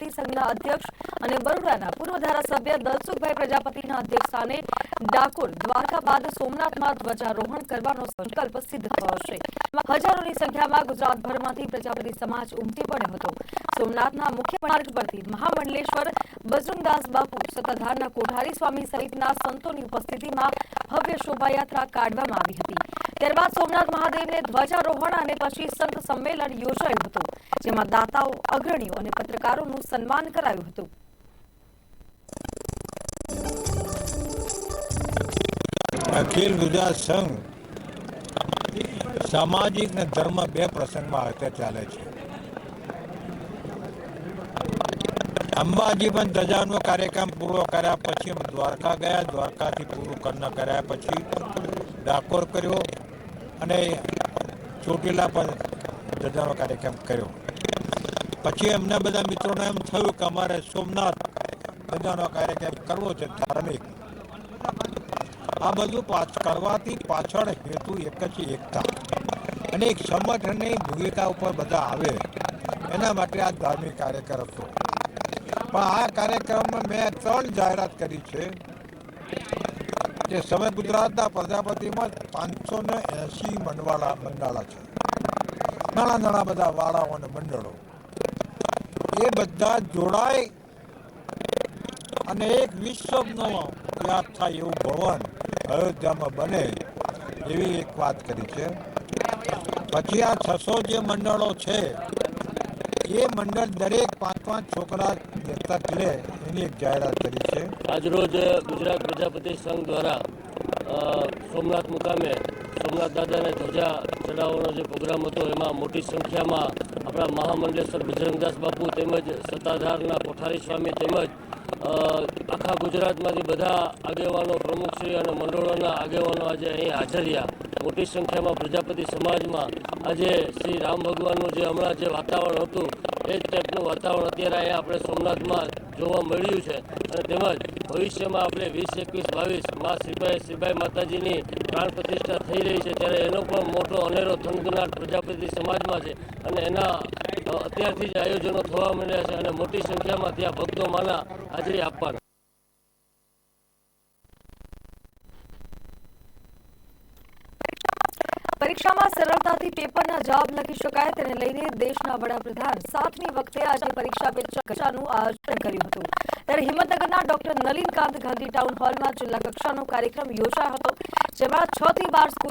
પ્રજાપતિ સંઘના અધ્યક્ષ અને બરોડાના પૂર્વ ધારાસભ્ય દલસુખભાઈ પ્રજાપતિના અધ્યક્ષસ્થાને ડાકોર દ્વારકા બાદ સોમનાથમાં ધ્વજારોહણ કરવાનો સંકલ્પ સિદ્ધ થયો છે. હજારોની સંખ્યામાં ગુજરાતભરમાંથી પ્રજાપતિ સમાજ ઉમટી પડ્યો હતો. સોમનાથના મુખ્ય માર્ગ પરથી મહામંડલેશ્વર, બજરંગદાસ બાપુ સતાધારના કોઠારી સ્વામી સહિતના સંતોની ઉપસ્થિતિમાં ભવ્ય શોભાયાત્રા કાઢવામાં આવી હતી. ત્યારબાદ સોમનાથ મહાદેવને ધ્વજારોહણ અને પછી સંત સંમેલન યોજાયું હતું, જેમાં દાતાઓ, અગ્રણીઓ અને પત્રકારોનું સન્માન કરાયું હતું. અખિલ ગુજરાત સંઘ સામાજિક ને ધર્મ બે પ્રસંગમાં અત્યારે ચાલે છે. અંબાજી પણ ધજાનો કાર્યક્રમ પૂરો કર્યા પછી દ્વારકા ગયા, દ્વારકાથી પૂરું કર્ણ કર્યા પછી ડાકોર કર્યો અને ચોટીલા પર ધજાનો કાર્યક્રમ કર્યો. પછી એમના બધા મિત્રોને એમ થયું કે અમારે સોમનાથ ધજાનો કાર્યક્રમ કરવો છે ધાર્મિક. આ બધું પાછ, કરવાથી પાછળ હેતુ એક જ એકતા. અને એક સંગઠનની ભૂમિકા ઉપર બધા આવે. એના માટે આ ધાર્મિક કાર્યક્રમ હતો. પણ આ કાર્યક્રમમાં મેં ત્રણ જાહેરાત કરી છે. કે સમય ગુજરાતના પ્રજાપતિમાં પાંચસો ને એંસી મંડવાળા મંડાળા છે. નાના નાના બધા વાળાઓ અને મંડળો. એ બધા જોડાય અને એક વિશ્વનો યાદ થાય એવું ભવન અયોધ્યામાં બને એવી એક વાત કરી છે. પછી આ છસો જે મંડળો છે એ મંડળ દરેક પાંચ પાંચ છોકરા દત્તક લે એની એક જાહેરાત કરી છે. આજરોજ ગુજરાત પ્રજાપતિ સંઘ દ્વારા સોમનાથ મુકામે સોમનાથ દાદાને ધ્વજા ચડાવવાનો જે પ્રોગ્રામ હતો, એમાં મોટી સંખ્યામાં આપણા મહામંડલેશ્વર બજરંગદાસ બાપુ તેમજ સત્તાધારના કોઠારી સ્વામી તેમજ આખા ગુજરાતમાંથી બધા આગેવાનો પ્રમુખશ્રી અને મંડળોના આગેવાનો આજે અહીં હાજર રહ્યા. મોટી સંખ્યામાં પ્રજાપતિ સમાજમાં આજે શ્રી રામ ભગવાનનું જે હમણાં જે વાતાવરણ હતું, એ જ ટાઈપનું વાતાવરણ અત્યારે અહીંયા આપણે સોમનાથમાં જોવા મળ્યું છે. અને તેમજ ભવિષ્યમાં આપણે વીસ, એકવીસ, બાવીસ મા સિપાઈ સિપાઈ માતાજીની પ્રાણ પ્રતિષ્ઠા થઈ રહી છે, ત્યારે એનો પણ મોટો અનેરો થનગનાટ પ્રજાપતિ સમાજમાં છે. અને એના અત્યારથી જ આયોજનો થવા માંડ્યા છે અને મોટી સંખ્યામાં ત્યાં ભક્તો માના હાજરી આપવાના પરીક્ષામાં સરળતાથી પેપરના જવાબ લખી શકાય તેને લઈને દેશના વડાપ્રધાન સાતમી વખતે આજે પરીક્ષા પે ચર્ચાનું આયોજન કર્યું હતું. ત્યારે હિંમતનગરના ડોક્ટર નલિનકાંત ગાંધી ટાઉન હોલમાં જિલ્લા કક્ષાનો કાર્યક્રમ યોજાયો હતો, જેમાં છ થી બાર સ્કૂલ